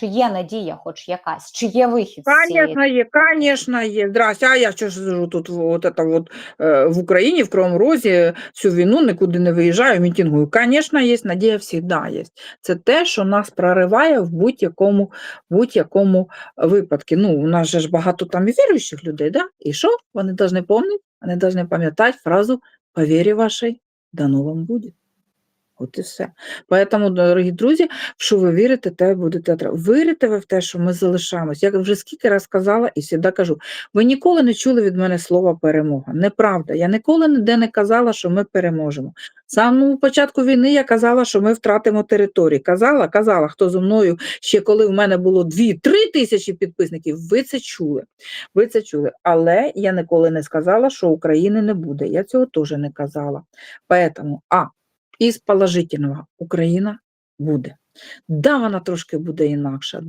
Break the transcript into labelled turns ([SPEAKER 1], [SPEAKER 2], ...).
[SPEAKER 1] Чи є надія, хоч якась, чи є вихід з цієї
[SPEAKER 2] Конечно, є, конечно, є. Здрасте, а я що ж сижу тут вот это вот, е, в Україні, в Кривому Розі, всю війну нікуди не виїжджаю, мітингую. Конечно, є, надія завжди є. Це те, що нас прориває в будь-якому будь-якому випадку. Ну, у нас же ж багато там і віруючих людей, да? І що? Вони повинні пам'ятати, вони повинні пам'ятати фразу «По вірі вашій дано вам буде». От і все. Поэтому, дорогі друзі, що ви вірите, те будете отримувати. Вірите ви в те, що ми залишаємось. Я вже скільки раз казала і завжди кажу: ви ніколи не чули від мене слова перемога. Неправда. Я ніколи ніде не казала, що ми переможемо. З самого початку війни я казала, що ми втратимо території. Казала, казала, хто зі мною ще коли в мене було 2-3 тисячі підписників. Ви це чули. Ви це чули. Але я ніколи не сказала, що України не буде. Я цього теж не казала. Поэтому, а із положительного Україна буде. Да, вона трошки буде інакша.